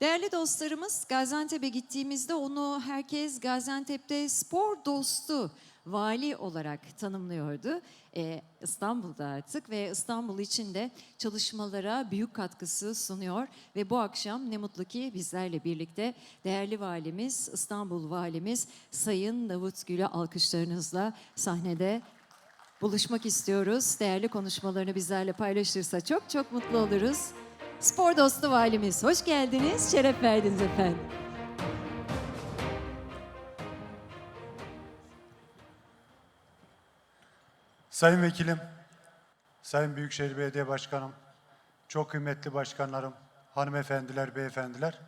Değerli dostlarımız Gaziantep'e gittiğimizde onu herkes Gaziantep'te spor dostu vali olarak tanımlıyordu. Ee, İstanbul'da artık ve İstanbul için de çalışmalara büyük katkısı sunuyor ve bu akşam ne mutlu ki bizlerle birlikte değerli valimiz İstanbul valimiz Sayın Davut Gül'ü alkışlarınızla sahnede buluşmak istiyoruz. Değerli konuşmalarını bizlerle paylaşırsa çok çok mutlu oluruz. Spor dostu valimiz hoş geldiniz, şeref verdiniz efendim. Sayın Vekilim, Sayın Büyükşehir Belediye Başkanım, çok kıymetli başkanlarım, hanımefendiler, beyefendiler.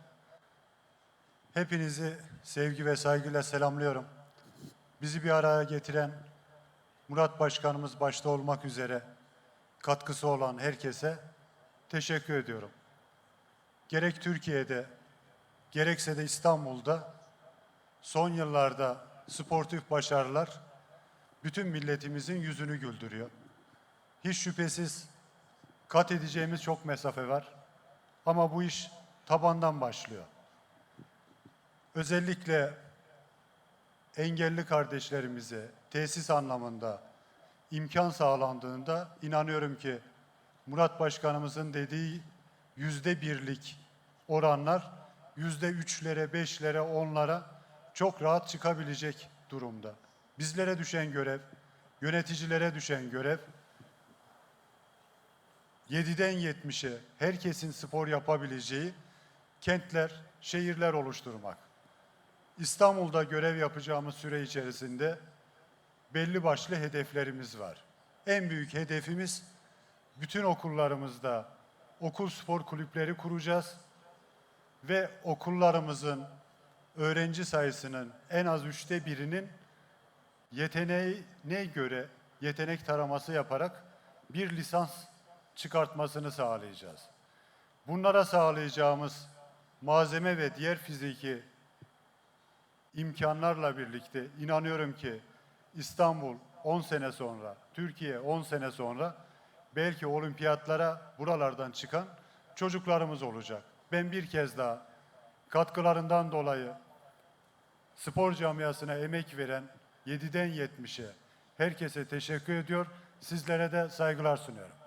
Hepinizi sevgi ve saygıyla selamlıyorum. Bizi bir araya getiren Murat Başkanımız başta olmak üzere katkısı olan herkese teşekkür ediyorum. Gerek Türkiye'de, gerekse de İstanbul'da son yıllarda sportif başarılar bütün milletimizin yüzünü güldürüyor. Hiç şüphesiz kat edeceğimiz çok mesafe var. Ama bu iş tabandan başlıyor. Özellikle engelli kardeşlerimize tesis anlamında imkan sağlandığında inanıyorum ki Murat Başkanımızın dediği yüzde birlik oranlar yüzde üçlere, beşlere, onlara çok rahat çıkabilecek durumda. Bizlere düşen görev, yöneticilere düşen görev 7'den 70'e herkesin spor yapabileceği kentler, şehirler oluşturmak. İstanbul'da görev yapacağımız süre içerisinde belli başlı hedeflerimiz var. En büyük hedefimiz bütün okullarımızda okul spor kulüpleri kuracağız ve okullarımızın öğrenci sayısının en az üçte birinin yeteneğine göre yetenek taraması yaparak bir lisans çıkartmasını sağlayacağız. Bunlara sağlayacağımız malzeme ve diğer fiziki imkanlarla birlikte inanıyorum ki İstanbul 10 sene sonra, Türkiye 10 sene sonra belki olimpiyatlara buralardan çıkan çocuklarımız olacak. Ben bir kez daha katkılarından dolayı spor camiasına emek veren 7'den 70'e herkese teşekkür ediyor. Sizlere de saygılar sunuyorum.